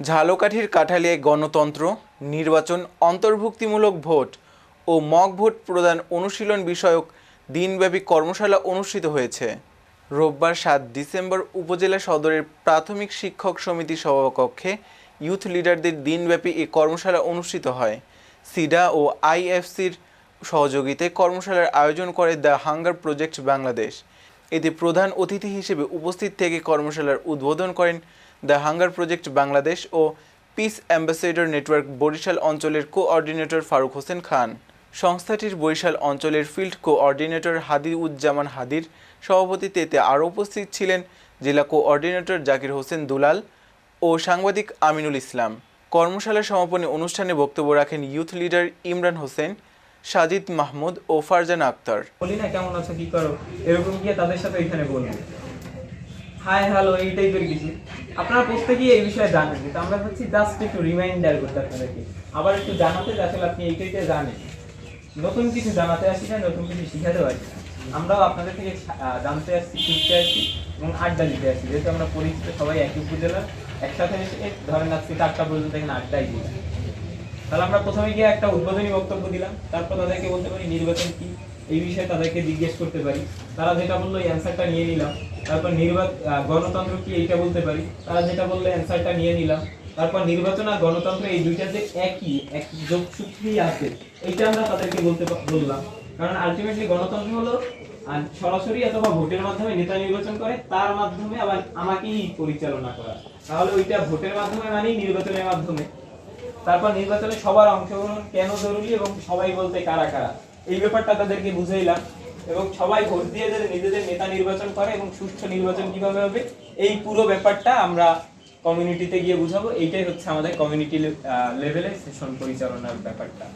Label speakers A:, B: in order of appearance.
A: ঝালকাঠির কাঠালিয়ায় গণতন্ত্র, নির্বাচন, অন্তর্ভুক্তিমূলক ভোট ও মক ভোট প্রদান অনুশীলন বিষয়ক দিনব্যাপী কর্মশালা অনুষ্ঠিত হয়েছে। রোববার সাত ডিসেম্বর উপজেলা সদরের প্রাথমিক শিক্ষক সমিতি সভাকক্ষে ইউথ লিডারদের দিনব্যাপী এ কর্মশালা অনুষ্ঠিত হয়। সিডা ও আইএফসির সহযোগিতায় কর্মশালার আয়োজন করে দ্য হাঙ্গার প্রজেক্ট বাংলাদেশ। এতে প্রধান অতিথি হিসেবে উপস্থিত থেকে কর্মশালার উদ্বোধন করেন দ্য হাঙ্গার প্রজেক্ট বাংলাদেশ ও পিস অ্যাম্বাসেডর নেটওয়ার্ক বরিশাল অঞ্চলের কোঅর্ডিনেটর ফারুক হোসেন খান। সংস্থাটির বরিশাল অঞ্চলের ফিল্ড কোঅর্ডিনেটর হাদি উজ্জামান হাদির সভাপতিত্বে আরও উপস্থিত ছিলেন জেলা কোঅর্ডিনেটর জাকির হোসেন দুলাল ও সাংবাদিক আমিনুল ইসলাম। কর্মশালার সমাপনী অনুষ্ঠানে বক্তব্য রাখেন ইউথ লিডার ইমরান হোসেন, সাজিদ মাহমুদ ও ফারজানা আক্তার।
B: বলি না কেমন আছো, কি করো? এরকম গিয়ে তাদের সাথে এখানে বলব হাই, হ্যালো, এই টাইপের কিছু। আপনারা প্রত্যেকেই এই বিষয়ে জানেন, কিন্তু আমরা হচ্ছি জাস্ট একটু রিমাইন্ডার করতে আপনাদেরকে। আবার একটু জানাতে আসলে আপনি এই টাইপের জানেন। নতুন কিছু জানাতে আসি না, নতুন কিছু শিখাতে পারি না। আমরাও আপনাদের থেকে জানতে আসছি, শিখতে আসছি এবং আড্ডা দিতে আসছি। যেহেতু আমরা পরিচিত সবাই একই উপজেলার, একসাথে এসে ধরেন আজকে চারটা পর্যন্ত এখানে আড্ডাই দিলাম। তাহলে আমরা প্রথমে গিয়ে একটা উদ্বোধনী বক্তব্য দিলাম, তারপর তাদেরকে বলতে পারি নির্বাচন কি, এই বিষয়ে তাদেরকে জিজ্ঞেস করতে পারি। তারা যেটা বলল অ্যান্সারটা নিয়ে নিলাম। তারপর নির্বাচন গণতন্ত্র কি এইটা বলতে পারি? তারা যেটা বলল অ্যান্সারটা নিয়ে নিলাম। তারপর নির্বাচন আর গণতন্ত্র এই দুইটা যে একই এক যোগসূত্রই আছে, এইটা আমরা তাদেরকে বলতে বললাম। কারণ আলটিমেটলি গণতন্ত্র হলো, আর সরাসরি অথবা ভোটের মাধ্যমে নেতা নির্বাচন করে, তার মাধ্যমে আবার আমাকেই পরিচালনা করা। তাহলে ওইটা ভোটের মাধ্যমে মানেই নির্বাচনের মাধ্যমে। তারপর নির্বাচনে সবার অংশগ্রহণ কেন জরুরি এবং সবাই বলতে কারা কারা? এই ব্যাপারটা তাদেরকে বুঝাইলাম। এবং সবাই ভোট দিয়ে যাতে নিজেদের নেতা নির্বাচন করে এবং সুষ্ঠু নির্বাচন কীভাবে হবে, এই পুরো ব্যাপারটা আমরা কমিউনিটিতে গিয়ে বুঝাবো। এইটাই হচ্ছে আমাদের কমিউনিটি লেভেলে সেশন পরিচালনার ব্যাপারটা।